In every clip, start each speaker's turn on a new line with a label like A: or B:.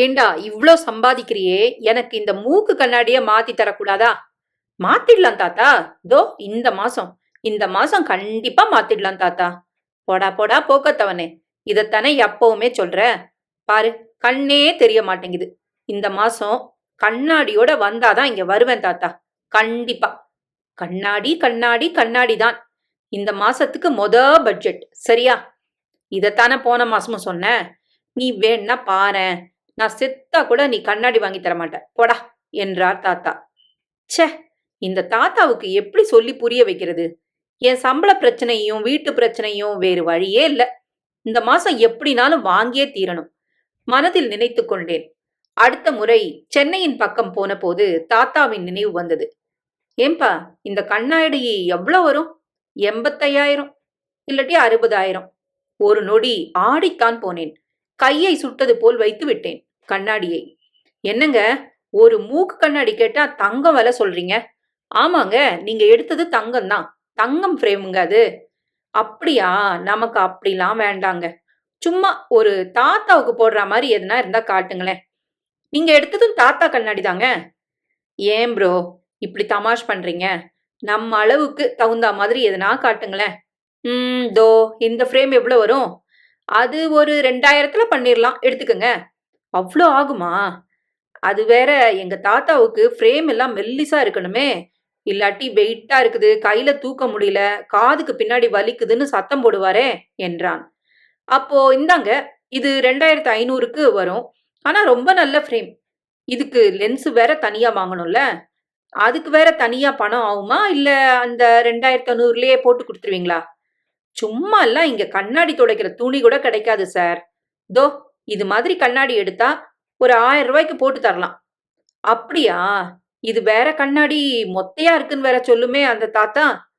A: ஏண்டா இவ்ளோ சம்பாதிக்கிறியே? எனக்கு இந்த மூக்கு கண்ணாடிய மாத்தி தரக்கூடாதா? மாத்திடலாம் தாத்தா. தோ இந்த மாசம். இந்த மாசம் கண்டிப்பா மாத்திடலாம் தாத்தா. போடா போடா போக்கத்தவனே. இதத்தானே எப்பவுமே சொல்ற. பாரு கண்ணே தெரிய மாட்டேங்குது. இந்த மாசம் கண்ணாடியோட வந்தாதான் இங்க வருவேன் தாத்தா. கண்டிப்பா. கண்ணாடி கண்ணாடி கண்ணாடி தான். இந்த மாசத்துக்கு மொத பட்ஜெட் சரியா? இதத்தானே போன மாசமும் சொன்னேன் நீ வேணா பாரு நான் செத்தா கூட நீ கண்ணாடி வாங்கி தர மாட்டேன் போடா என்றார் தாத்தா. ச்சே இந்த தாத்தாவுக்கு எப்படி சொல்லி புரிய வைக்கிறது? என் சம்பள பிரச்சனையும் வீட்டு பிரச்சனையும் வேறு வழியே இல்லை. இந்த மாசம் எப்படினாலும் வாங்கியே தீரணும். மனதில் நினைத்து கொண்டேன். அடுத்த முறை சென்னையின் பக்கம் போன போது தாத்தாவின் நினைவு வந்தது. ஏன்பா இந்த கண்ணாடி எவ்வளவு வரும்? எண்பத்தையாயிரம் இல்லாட்டி அறுபதாயிரம். ஒரு நொடி ஆடித்தான் போனேன். கையை சுட்டது போல் வைத்து விட்டேன் கண்ணாடியை. என்னங்க ஒரு மூக்கு கண்ணாடி கேட்டா தங்கம் விலை சொல்றீங்க? ஆமாங்க நீங்க எடுத்தது தங்கம் தான் தங்கம் ஃப்ரேமுங்க அது. அப்படியா? நமக்கு அப்படிலாம் வேண்டாங்க. சும்மா ஒரு தாத்தாவுக்கு போடுற மாதிரி எதுனா இருந்தா காட்டுங்களேன். நீங்க எடுத்ததும் தாத்தா கண்ணாடி தாங்க ஏன் ப்ரோ இப்படி தமாஷ் பண்றீங்க? நம்ம அளவுக்கு தகுந்த மாதிரி எதுனா காட்டுங்களேன். ம் தோ இந்த ஃப்ரேம் எவ்வளோ வரும்? அது ஒரு ரெண்டாயிரத்துல பண்ணிடலாம் எடுத்துக்கங்க. அவ்வளோ ஆகுமா? அது வேற எங்க தாத்தாவுக்கு ஃப்ரேம் எல்லாம் மெல்லிசா இருக்கணுமே. இல்லாட்டி வெயிட்டா இருக்குது கையில தூக்க முடியல காதுக்கு பின்னாடி வலிக்குதுன்னு சத்தம் போடுவாரே என்றான். அப்போ இந்தாங்க இது ரெண்டாயிரத்து ஐநூறுக்கு வரும். ஆனா ரொம்ப நல்ல ஃப்ரேம் இதுக்கு லென்ஸ் வேற தனியா வாங்கணும்ல? அதுக்கு வேற தனியா பணம் ஆகுமா? இல்ல அந்த ரெண்டாயிரத்து ஐநூறுலயே போட்டு கொடுத்துருவீங்களா? சும்மா எல்லாம் இங்க கண்ணாடி துடைக்கிற துணி கூட கிடைக்காது சார் தோ இது மாதிரி கண்ணாடி எடுத்தா ஒரு ஆயிரம் ரூபாய்க்கு போட்டு தரலாம். அப்படியா? இது வேற கண்ணாடி மொத்தையா இருக்குன்னு வேற சொல்லுமே அந்த தாத்தா.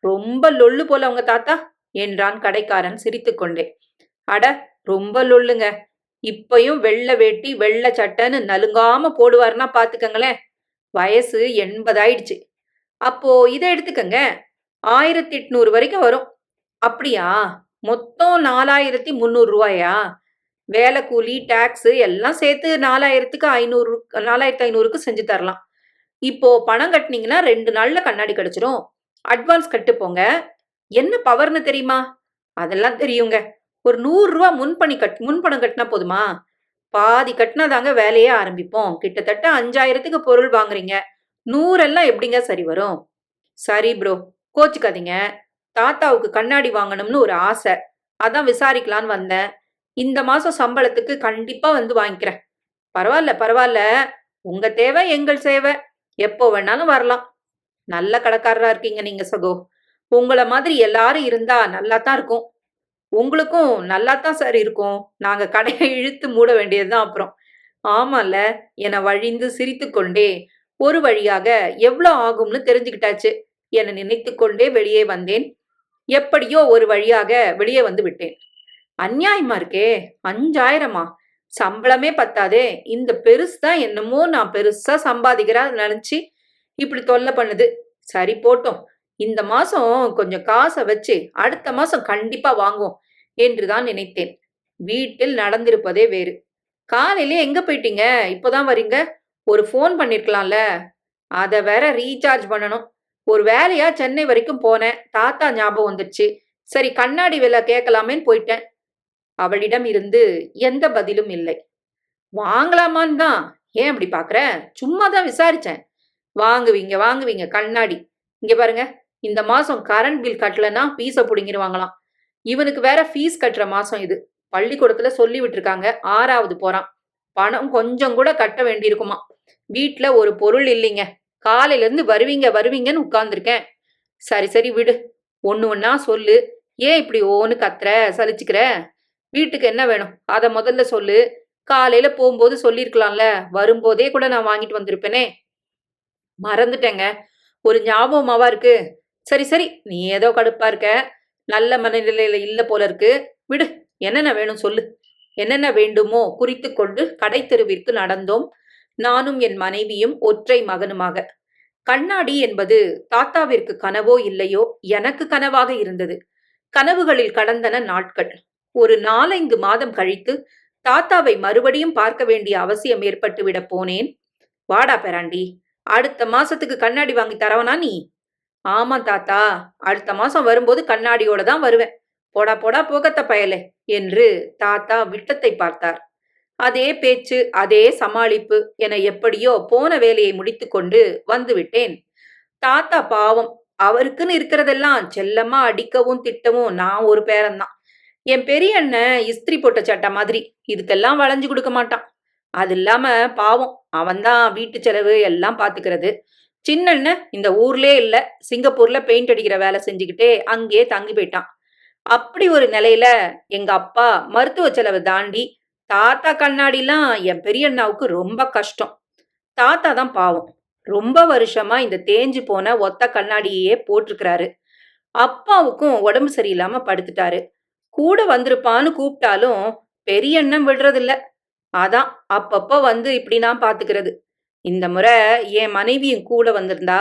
A: ரொம்ப லொல்லு போல உங்க தாத்தா என்றான் கடைக்காரன் சிரித்துக்கொண்டே அட ரொம்ப லொல்லுங்க. இப்பையும் வெள்ளை வேட்டி வெள்ளை சட்டைன்னு நலுங்காம போடுவாருன்னா பாத்துக்கங்களேன். வயசு எண்பதாயிடுச்சு. அப்போ இதை எடுத்துக்கங்க. ஆயிரத்தி எட்நூறு வரைக்கும் வரும். அப்படியா? மொத்தம் நாலாயிரத்தி முந்நூறு ரூபாயா? வேலை கூலி டேக்ஸ் எல்லாம் சேர்த்து நாலாயிரத்துக்கு ஐநூறு நாலாயிரத்து ஐநூறுக்கு செஞ்சு தரலாம். இப்போ பணம் கட்டினீங்கன்னா ரெண்டு நாள்ல கண்ணாடி கிடைச்சிரும். அட்வான்ஸ் கட்டு போங்க. என்ன பவர்னு தெரியுமா? அதெல்லாம் தெரியுங்க. ஒரு நூறு ரூபா முன்பணி கட் முன்பணம் கட்டினா போதுமா? பாதி கட்டினாதாங்க வேலையே ஆரம்பிப்போம். கிட்டத்தட்ட அஞ்சாயிரத்துக்கு பொருள் வாங்குறீங்க. நூறெல்லாம் எப்படிங்க சரி வரும்? சரி ப்ரோ கோச்சுக்காதீங்க. தாத்தாவுக்கு கண்ணாடி வாங்கணும்னு ஒரு ஆசை. அதான் விசாரிக்கலான்னு வந்தேன். இந்த மாசம் சம்பளத்துக்கு கண்டிப்பா வந்து வாங்கிக்கிறேன். பரவாயில்ல பரவாயில்ல. உங்க தேவை எங்கள் சேவை. எப்போ வேணாலும் வரலாம். நல்ல கடைக்காரரா இருக்கீங்க நீங்க சகோ. உங்கள மாதிரி எல்லாரும் இருந்தா நல்லா தான் இருக்கும். உங்களுக்கும் நல்லா தான் சார் இருக்கும். நாங்க கடையை இழுத்து மூட வேண்டியதுதான் அப்புறம். ஆமால என வழிந்து சிரித்துக்கொண்டே ஒரு வழியாக எவ்வளோ ஆகும்னு தெரிஞ்சுக்கிட்டாச்சு. என நினைத்து கொண்டே வெளியே வந்தேன். எப்படியோ ஒரு வழியாக வெளியே வந்து விட்டேன். அந்நியாயமா இருக்கே? அஞ்சாயிரமா? சம்பளமே பத்தாதே? இந்த பெருசு தான் என்னமோ நான் பெருசா சம்பாதிக்கிறா நினைச்சு இப்படி தொல்லை பண்ணுது. சரி போட்டோம். இந்த மாசம் கொஞ்சம் காசை வச்சு அடுத்த மாசம் கண்டிப்பா வாங்குவோம் என்றுதான் நினைத்தேன். வீட்டில் நடந்திருப்பதே வேறு. காலையிலே எங்க போயிட்டீங்க? இப்போதான் வரீங்க? ஒரு ஃபோன் பண்ணிருக்கலாம்ல. அதை வேற ரீசார்ஜ் பண்ணணும். ஒரு வேலையா சென்னை வரைக்கும் போனேன். தாத்தா ஞாபகம் வந்துடுச்சு சரி கண்ணாடி விலை கேட்கலாமேன்னு போயிட்டேன். அவளிடம் இருந்து எந்த பதிலும் இல்லை. வாங்கலாமான்னு தான். ஏன் அப்படி பாக்குற? சும்மா தான் விசாரிச்சேன். வாங்குவீங்க வாங்குவீங்க கண்ணாடி. இங்க பாருங்க. இந்த மாசம் கரண்ட் பில் கட்டலன்னா ஃபீஸை பிடுங்கிடுவாங்களாம் இவனுக்கு வேற ஃபீஸ் கட்டுற மாசம் இது. பள்ளிக்கூடத்துல சொல்லி விட்டுருக்காங்க. ஆறாவது போறான். பணம் கொஞ்சம் கூட கட்ட வேண்டியிருக்குமா வீட்டுல ஒரு பொருள் இல்லைங்க. காலையில இருந்து வருவீங்க வருவீங்கன்னு உட்கார்ந்துருக்கேன். சரி சரி விடு. ஒன்று ஒன்றா சொல்லு. ஏன் இப்படி ஓன்னு கத்துற? சலிச்சுக்கிற? வீட்டுக்கு என்ன வேணும்? அதை முதல்ல சொல்லு. காலையில போகும்போது சொல்லியிருக்கலாம்ல. வரும்போதே கூட நான் வாங்கிட்டு வந்திருப்பேனே. மறந்துட்டேங்க. ஒரு ஞாபகமாவா இருக்கு? சரி சரி. நீ ஏதோ கடுப்பா இருக்க. நல்ல மனநிலையில இல்ல போல இருக்கு. விடு. என்னென்ன வேணும் சொல்லு. என்னென்ன வேண்டுமோ குறித்து கொண்டு கடை தெருவிற்கு நடந்தோம். நானும் என் மனைவியும் ஒற்றை மகனுமாக. கண்ணாடி என்பது தாத்தாவிற்கு கனவோ இல்லையோ? எனக்கு கனவாக இருந்தது. கனவுகளில் கடந்தன நாட்கள். ஒரு நாலைந்து மாதம் கழித்து தாத்தாவை மறுபடியும் பார்க்க வேண்டிய அவசியம் ஏற்பட்டு விட போனேன். வாடா பெராண்டி அடுத்த மாசத்துக்கு கண்ணாடி வாங்கி தரவனா நீ? ஆமா தாத்தா அடுத்த மாசம் வரும்போது கண்ணாடியோட தான் வருவேன். போடா போடா போகத்த பயலே என்று தாத்தா விட்டத்தை பார்த்தார். அதே பேச்சு அதே சமாளிப்பு என எப்படியோ போன வேலையை முடித்துக்கொண்டு வந்து விட்டேன். தாத்தா பாவம் அவருக்குன்னு இருக்கிறதெல்லாம் செல்லமா அடிக்கவும் திட்டவும் நான் ஒரு பேரன்தான் என் பெரிய அண்ணன் இஸ்திரி போட்ட சட்டை மாதிரி இதுக்கெல்லாம் வளைஞ்சு கொடுக்க மாட்டான். அது இல்லாம பாவம் அவன்தான் வீட்டு செலவு எல்லாம் பாத்துக்கிறது. சின்ன அண்ணன் இந்த ஊர்லே இல்ல சிங்கப்பூர்ல பெயிண்ட் அடிக்கிற வேலை செஞ்சுக்கிட்டே அங்கேயே தங்கி போயிட்டான். அப்படி ஒரு நிலையில எங்க அப்பா மருத்துவ செலவை தாண்டி தாத்தா கண்ணாடிலாம் என் பெரிய அண்ணாவுக்கு ரொம்ப கஷ்டம். தாத்தா தான் பாவம். ரொம்ப வருஷமா இந்த தேஞ்சு போன ஒத்த கண்ணாடியே போட்டிருக்கிறாரு. அப்பாவுக்கும் உடம்பு சரியில்லாம படுத்துட்டாரு. கூட வந்திருப்பான்னு கூப்பிட்டாலும் பெரிய எண்ணம் விடுறதில்ல. அதான் அப்பப்போ வந்து இப்படி நான் பாத்துக்கிறது. இந்த முறை என் மனைவியும் கூட வந்திருந்தா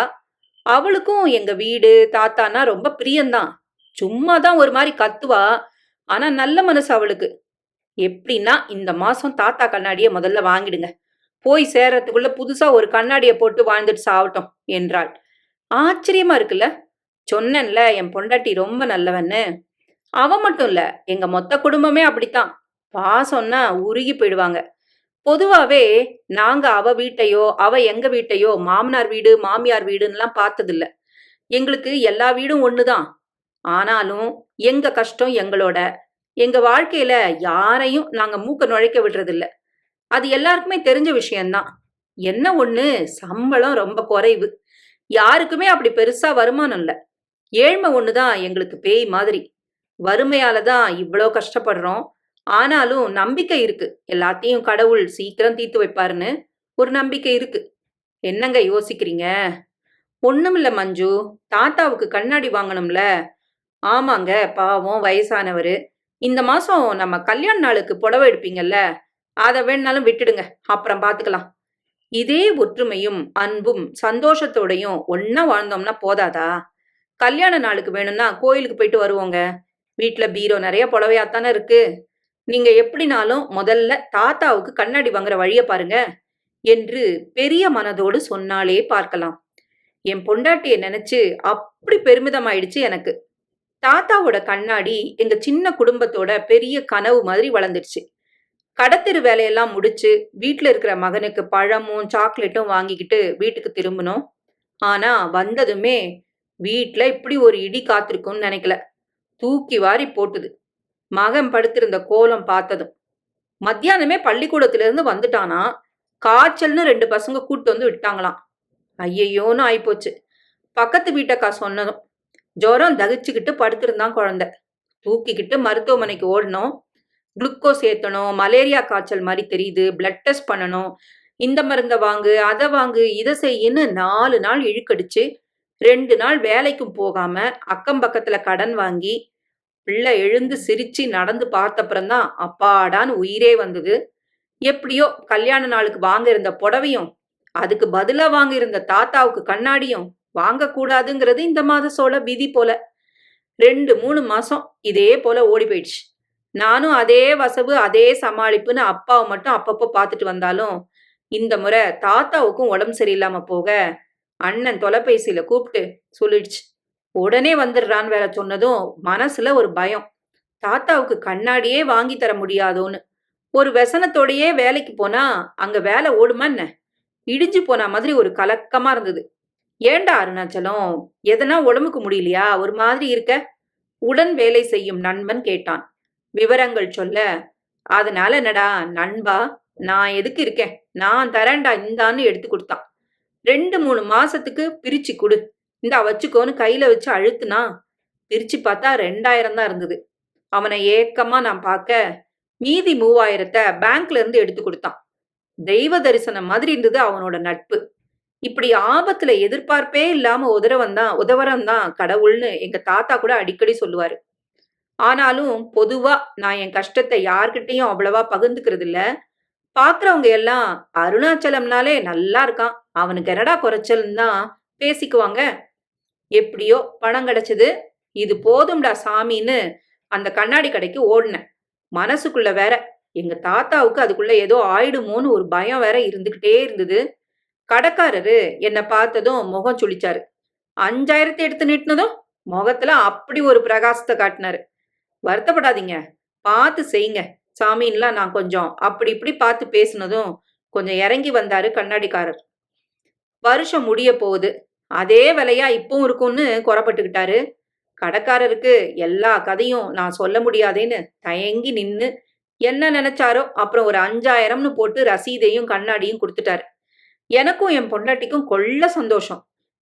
A: அவளுக்கும் எங்க வீடு தாத்தானா ரொம்ப பிரியம்தான். சும்மா தான் ஒரு மாதிரி கத்துவா ஆனா நல்ல மனசு அவளுக்கு. எப்படின்னா இந்த மாசம் தாத்தா கண்ணாடியை முதல்ல வாங்கிடுங்க. போய் சேர்றதுக்குள்ள புதுசா ஒரு கண்ணாடியை போட்டு வாழ்ந்துட்டு சாவட்டும் என்றாள். ஆச்சரியமா இருக்குல்ல? சொன்னேன்ல என் பொண்டாட்டி ரொம்ப நல்லவன்னு. அவன் மட்டும் இல்ல எங்க மொத்த குடும்பமே அப்படித்தான். பாசம்னா உருகி போயிடுவாங்க. பொதுவாவே நாங்க அவ வீட்டையோ அவ எங்க வீட்டையோ மாமனார் வீடு மாமியார் வீடுன்னுலாம் பார்த்ததில்ல. எங்களுக்கு எல்லா வீடும் ஒண்ணுதான். ஆனாலும் எங்க கஷ்டம் எங்களோட. எங்க வாழ்க்கையில யாரையும் நாங்க மூக்க நுழைக்க விடுறதில்ல. அது எல்லாருக்குமே தெரிஞ்ச விஷயம்தான். என்ன ஒண்ணு? சம்பளம் ரொம்ப குறைவு. யாருக்குமே அப்படி பெருசா வருமானம் இல்லை. ஏழ்மை ஒண்ணுதான் எங்களுக்கு பேய் மாதிரி. வறுமையால தான் இவ்வளோ கஷ்டப்படுறோம். ஆனாலும் நம்பிக்கை இருக்கு. எல்லாத்தையும் கடவுள் சீக்கிரம் தீர்த்து வைப்பாருன்னு ஒரு நம்பிக்கை இருக்கு. என்னங்க யோசிக்கிறீங்க? ஒண்ணுமில்ல மஞ்சு. தாத்தாவுக்கு கண்ணாடி வாங்கணும்ல. ஆமாங்க பாவம் வயசானவர். இந்த மாசம் நம்ம கல்யாண நாளுக்கு புடவை எடுப்பீங்கல்ல. அதை வேணாலும் விட்டுடுங்க. அப்புறம் பார்த்துக்கலாம் இதே ஒற்றுமையும் அன்பும் சந்தோஷத்தோடையும் ஒன்னா வாழ்ந்தோம்னா போதாதா? கல்யாண நாளுக்கு வேணும்னா கோயிலுக்கு போயிட்டு வருவோங்க. வீட்டில் பீரோ நிறைய புடவையாத்தானே இருக்கு. நீங்க எப்படினாலும் முதல்ல தாத்தாவுக்கு கண்ணாடி வாங்குற வழிய பாருங்க என்று பெரிய மனதோடு சொன்னாலே பார்க்கலாம். என் பொண்டாட்டிய நினைச்சு அப்படி பெருமிதமாயிடுச்சு எனக்கு. தாத்தாவோட கண்ணாடி எங்க சின்ன குடும்பத்தோட பெரிய கனவு மாதிரி வளர்ந்துடுச்சு. கடத்தெரு வேலையெல்லாம் முடிச்சு வீட்டில் இருக்கிற மகனுக்கு பழமும் சாக்லேட்டும் வாங்கிக்கிட்டு வீட்டுக்கு திரும்பணும் ஆனா வந்ததுமே வீட்டில் இப்படி ஒரு இடி காத்திருக்கும்னு நினைக்கல. தூக்கி வாரி போட்டுது. மகன் படுத்திருந்த கோலம் பார்த்ததும் மத்தியானமே பள்ளிக்கூடத்திலிருந்து வந்துட்டானா? காய்ச்சல்னு ரெண்டு பசங்க கூட்டு வந்து விட்டாங்களாம். ஐயையோன்னு ஆயிப்போச்சு. பக்கத்து வீட்டக்கா சொன்னதும் ஜுரம் தகிச்சுக்கிட்டு படுத்திருந்தான் குழந்தை. தூக்கிக்கிட்டு மருத்துவமனைக்கு ஓடணும். குளுக்கோஸ் ஏற்றணும் மலேரியா காய்ச்சல் மாதிரி தெரியுது. பிளட் டெஸ்ட் பண்ணணும். இந்த மருந்தை வாங்கு அதை வாங்கு இதை செய்யின்னு நாலு நாள் இழுக்கடிச்சு ரெண்டு நாள் வேலைக்கும் போகாம அக்கம் பக்கத்துல கடன் வாங்கி பிள்ளை எழுந்து சிரிச்சு நடந்து பார்த்தப்புறம்தான் அப்பாடான்னு உயிரே வந்தது. எப்படியோ கல்யாண நாளுக்கு வாங்க இருந்த புடவையும் அதுக்கு பதிலா வாங்க இருந்த தாத்தாவுக்கு கண்ணாடியும் வாங்கக்கூடாதுங்கிறது இந்த மாதசோட விதி போல. ரெண்டு மூணு மாசம் இதே போல ஓடி போயிடுச்சு. நானும் அதே வசவு அதே சமாளிப்புன்னு அப்பாவை மட்டும் அப்பப்போ பார்த்துட்டு வந்தாலும் இந்த முறை தாத்தாவுக்கும் உடம்பு சரியில்லாம போக அண்ணன் தொலைபேசியில கூப்பிட்டு சொல்லிடுச்சு. உடனே வந்துடுறான்னு வேற சொன்னதும் மனசுல ஒரு பயம். தாத்தாவுக்கு கண்ணாடியே வாங்கி தர முடியாதோன்னு. ஒரு व्यசனத்தோடயே வேலைக்கு போனா அங்க வேலை ஓடுமா என்ன? இடிஞ்சு போன மாதிரி ஒரு கலக்கமா இருந்தது. ஏண்டா அருணாச்சலம்? எதனா உடம்புக்கு முடியலையா? ஒரு மாதிரி இருக்க? உடன் வேலை செய்யும் நண்பன் கேட்டான். விவரங்கள் சொல்ல அதனால என்னடா நண்பா நான் எதுக்கு இருக்கேன்? நான் தரேன்டா இந்தான்னு எடுத்து கொடுத்தான். ரெண்டு மூணு மாசத்துக்கு பிரிச்சு கொடு. இந்தா வச்சுக்கோன்னு கையில வச்சு அழுத்துனா பிரிச்சு பார்த்தா ரெண்டாயிரம் தான் இருந்தது. அவனை ஏக்கமா நான் பார்க்க மீதி மூவாயிரத்தை பேங்க்ல இருந்து எடுத்து கொடுத்தான். தெய்வ தரிசனம் மாதிரி இருந்தது அவனோட நட்பு. இப்படி ஆபத்துல எதிர்பார்ப்பே இல்லாம உதறவன் தான் உதவரம் தான் கடவுள்னு எங்க தாத்தா கூட அடிக்கடி சொல்லுவாரு. ஆனாலும் பொதுவா நான் என் கஷ்டத்தை யார்கிட்டையும் அவ்வளவா பகிர்ந்துக்கிறது இல்லை பாக்குறவங்க எல்லாம் அருணாச்சலம்னாலே நல்லா இருக்கான். அவனுக்கு என்னடா குறைச்சல்னு தான் பேசிக்குவாங்க. எப்படியோ பணம் கிடைச்சது. இது போதும்டா சாமின்னு அந்த கண்ணாடி கடைக்கு ஓடினேன். மனசுக்குள்ள வேற எங்க தாத்தாவுக்கு அதுக்குள்ள ஏதோ ஆயிடுமோன்னு ஒரு பயம் வேற இருந்துகிட்டே இருந்தது. கடைக்காரரு என்னை பார்த்ததும் முகம் சுளிச்சாரு அஞ்சாயிரத்தை எடுத்து நீட்டினதும் முகத்துல அப்படி ஒரு பிரகாசத்தை காட்டினாரு. வருத்தப்படாதீங்க பார்த்து செய்யுங்க. சாமின்லாம் நான் கொஞ்சம் அப்படி இப்படி பார்த்து பேசினதும் கொஞ்சம் இறங்கி வந்தாரு கண்ணாடிக்காரர். வருஷம் முடிய போகுது. அதே விலையா இப்பவும் இருக்கும்னு குறப்பட்டுக்கிட்டாரு. கடைக்காரருக்கு எல்லா கதையும் நான் சொல்ல முடியாதேன்னு தயங்கி நின்னு என்ன நினைச்சாரோ அப்புறம் ஒரு அஞ்சாயிரம்னு போட்டு ரசீதையும் கண்ணாடியும் கொடுத்துட்டாரு. எனக்கும் என் பொண்டாட்டிக்கும் கொள்ள சந்தோஷம்.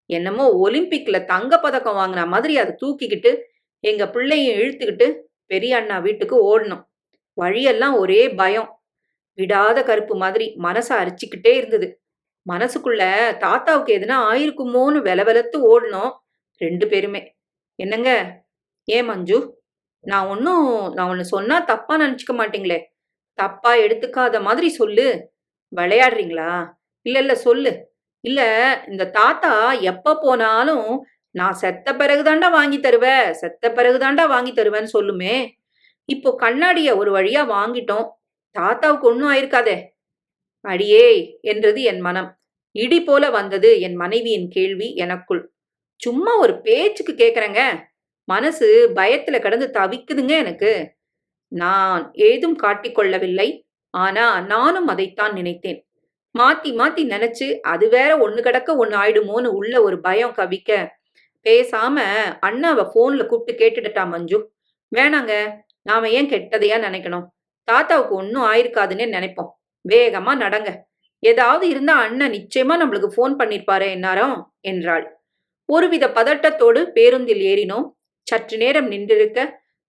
A: என்னமோ ஒலிம்பிக்ல தங்க பதக்கம் வாங்கின மாதிரி அதை தூக்கிக்கிட்டு எங்க பிள்ளையும் இழுத்துக்கிட்டு பெரிய அண்ணா வீட்டுக்கு ஓடணும். வழியெல்லாம் ஒரே பயம். விடாத கருப்பு மாதிரி மனசை அரிச்சுக்கிட்டே இருந்தது. மனசுக்குள்ள தாத்தாவுக்கு எதுனா ஆயிருக்குமோன்னு வெலவெலத்து ஓடணும் ரெண்டு பேருமே. என்னங்க? ஏன் மஞ்சு? நான் ஒன்றும் நான் ஒன்று சொன்னா தப்பா நினச்சிக்க மாட்டீங்களே. தப்பா எடுத்துக்காத மாதிரி சொல்லு. விளையாடுறீங்களா? இல்லை இல்லை சொல்லு. இல்லை இந்த தாத்தா எப்போ போனாலும் நான் செத்த பிறகுதாண்டா வாங்கி தருவேன் செத்த பிறகுதாண்டா வாங்கி தருவேன்னு சொல்லுமே. இப்போ கண்ணாடிய ஒரு வழியா வாங்கிட்டோம். தாத்தாவுக்கு ஒன்றும் ஆயிருக்காதே. அடியே என்றது என் மனம். இடி போல வந்தது என் மனைவியின் கேள்வி எனக்குள். சும்மா ஒரு பேச்சுக்கு கேக்குறேங்க. மனசு பயத்துல கடந்து தவிக்குதுங்க எனக்கு. நான் ஏதும் காட்டிக்கொள்ளவில்லை ஆனா நானும் அதைத்தான் நினைத்தேன். மாத்தி மாத்தி நினைச்சு அது வேற ஒண்ணு கிடக்க ஒண்ணு ஆயிடுமோன்னு உள்ள ஒரு பயம் கவிக்க. பேசாம அண்ணாவை போன்ல கூப்பிட்டு கேட்டுட்டா மஞ்சு. வேணாங்க. நாம ஏன் கெட்டதையா நினைக்கணும்? தாத்தாவுக்கு ஒன்றும் ஆயிருக்காதுன்னே நினைப்போம். வேகமா நடங்க. ஏதாவது இருந்தா அண்ணன் நிச்சயமா நம்மளுக்கு ஃபோன் பண்ணிருப்பாரே என்னாரம் என்றாள். ஒருவித பதட்டத்தோடு பேருந்தில் ஏறினோம். சற்று நேரம் நின்றிருக்க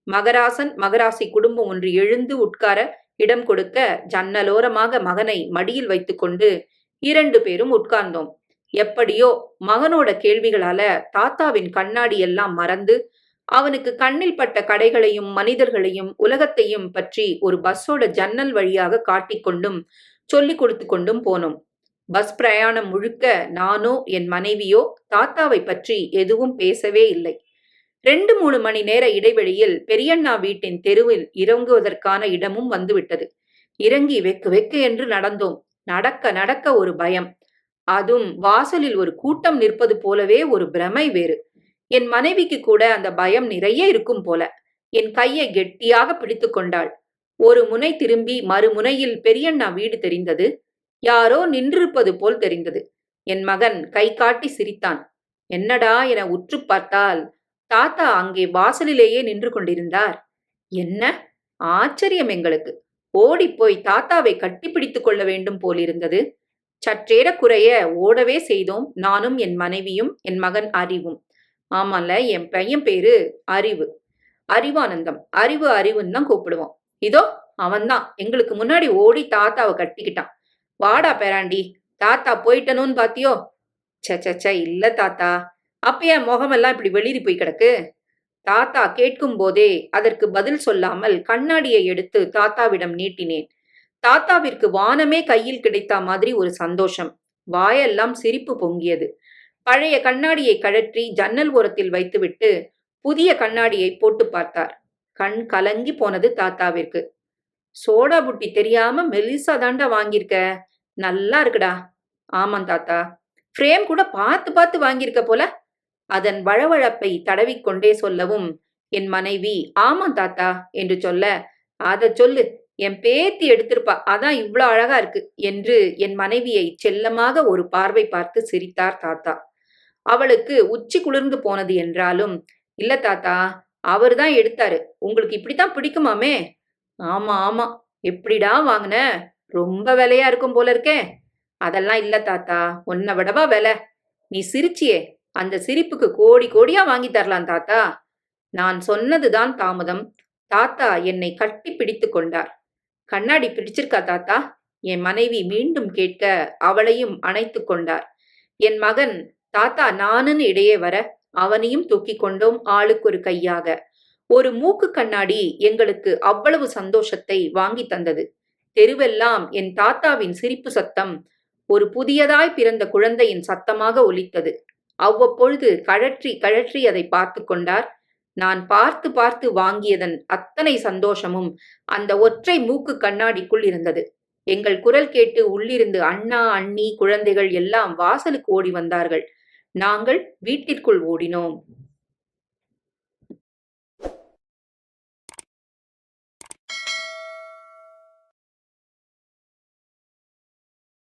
A: மகராசன் மகராசி குடும்பம் ஒன்று எழுந்து உட்கார இடம் கொடுக்க ஜன்னலோரமாக மகனை மடியில் வைத்துக்கொண்டு இரண்டு பேரும் உட்கார்ந்தோம். எப்படியோ மகனோட கேள்விகளால தாத்தாவின் கண்ணாடி எல்லாம் மறந்து அவனுக்கு கண்ணில் பட்ட கடைகளையும் மனிதர்களையும் உலகத்தையும் பற்றி ஒரு பஸ்ஸோட ஜன்னல் வழியாக காட்டிக்கொண்டும் சொல்லிக் கொடுத்து கொண்டும் போனோம். பஸ் பிரயாணம் முழுக்க நானோ என் மனைவியோ தாத்தாவை பற்றி எதுவும் பேசவே இல்லை. ரெண்டு மூணு மணி நேர இடைவெளியில் பெரியண்ணா வீட்டின் தெருவில் இறங்குவதற்கான இடமும் வந்துவிட்டது. இறங்கி வெக்கு வெக்கு என்று நடந்தோம். நடக்க நடக்க ஒரு பயம். அதுவும் வாசலில் ஒரு கூட்டம் நிற்பது போலவே ஒரு பிரமை வேறு. என் மனைவிக்கு கூட அந்த பயம் நிறைய இருக்கும் போல. என் கையை கெட்டியாக பிடித்து கொண்டாள். ஒரு முனை திரும்பி மறுமுனையில் பெரியண்ணா வீடு தெரிந்தது. யாரோ நின்றிருப்பது போல் தெரிந்தது. என் மகன் கை காட்டி சிரித்தான். என்னடா என உற்று பார்த்தால் தாத்தா அங்கே வாசலிலேயே நின்று கொண்டிருந்தார். என்ன? ஆச்சரியம் எங்களுக்கு. ஓடிப்போய் தாத்தாவை கட்டிப்பிடித்துக் கொள்ள வேண்டும் போலிருந்தது. சற்றேற குறைய ஓடவே செய்தோம். நானும் என் மனைவியும் என் மகன் அறிவும். ஆமால என் பையன் பேரு அறிவு. அறிவானந்தம். அறிவு அறிவுன்னு தான் கூப்பிடுவோம் இதோ அவன்தான். எங்களுக்கு முன்னாடி ஓடி தாத்தாவை கட்டிக்கிட்டான். வாடா பேராண்டி தாத்தா போயிட்டனும்னு பாத்தியோ? சே இல்ல தாத்தா. அப்ப என் முகமெல்லாம் இப்படி வெளிரி போய் கிடக்கு? தாத்தா கேட்கும் போதே அதற்கு பதில் சொல்லாமல் கண்ணாடியை எடுத்து தாத்தாவிடம் நீட்டினேன். தாத்தாவிற்கு வானமே கையில் கிடைத்த மாதிரி ஒரு சந்தோஷம். வாயெல்லாம் சிரிப்பு பொங்கியது. பழைய கண்ணாடியை கழற்றி ஜன்னல் ஓரத்தில் வைத்துவிட்டு புதிய கண்ணாடியை போட்டு பார்த்தார். கண் கலங்கி போனது தாத்தாவிற்கு. சோடா புட்டி தெரியாம மெலிசா தாண்டா வாங்கியிருக்க? நல்லா இருக்குடா. ஆமாம் தாத்தா. ஃப்ரேம் கூட பார்த்து பார்த்து வாங்கியிருக்க போல. அதன் வழவழப்பை தடவிக்கொண்டே சொல்லவும் என் மனைவி ஆமாம் தாத்தா என்று சொல்ல அத சொல்லு. என் பேத்தி எடுத்திருப்பா. அதான் இவ்வளோ அழகா இருக்கு என்று என் மனைவியை செல்லமாக ஒரு பார்வை பார்த்து சிரித்தார் தாத்தா. அவளுக்கு உச்சி குளிர்ந்து போனது என்றாலும் இல்ல தாத்தா அவர் தான் எடுத்தாரு. உங்களுக்கு இப்படித்தான் பிடிக்குமாமே? ஆமா ஆமா. எப்படிடா வாங்கின? ரொம்ப விலையா இருக்கும் போல இருக்கே. அதெல்லாம் இல்ல தாத்தா. உன்னை விடவா விலை? நீ சிரிச்சியே. அந்த சிரிப்புக்கு கோடி கோடியா வாங்கி தரலாம் தாத்தா. நான் சொன்னதுதான் தாமதம். தாத்தா என்னை கட்டி பிடித்து கொண்டார். கண்ணாடி பிடிச்சிருக்கா தாத்தா? என் மனைவி மீண்டும் கேட்க அவளையும் அணைத்து கொண்டார். என் மகன் தாத்தா நானுன்னு இடையே வர அவனையும் தூக்கி கொண்டோம் ஆளுக்கு ஒரு கையாக. ஒரு மூக்கு கண்ணாடி எங்களுக்கு அவ்வளவு சந்தோஷத்தை வாங்கி தந்தது. தெருவெல்லாம் என் தாத்தாவின் சிரிப்பு சத்தம் ஒரு புதியதாய் பிறந்த குழந்தையின் சத்தமாக ஒலித்தது. அவ்வப்பொழுது கழற்றி கழற்றி அதை பார்த்து கொண்டார். நான் பார்த்து பார்த்து வாங்கியதன் அத்தனை சந்தோஷமும் அந்த ஒற்றை மூக்கு கண்ணாடிக்குள் இருந்தது. எங்கள் குரல் கேட்டு உள்ளிருந்து அண்ணா அண்ணி குழந்தைகள் எல்லாம் வாசலுக்கு ஓடி வந்தார்கள். நாங்கள் வீட்டிற்குள் ஓடினோம்.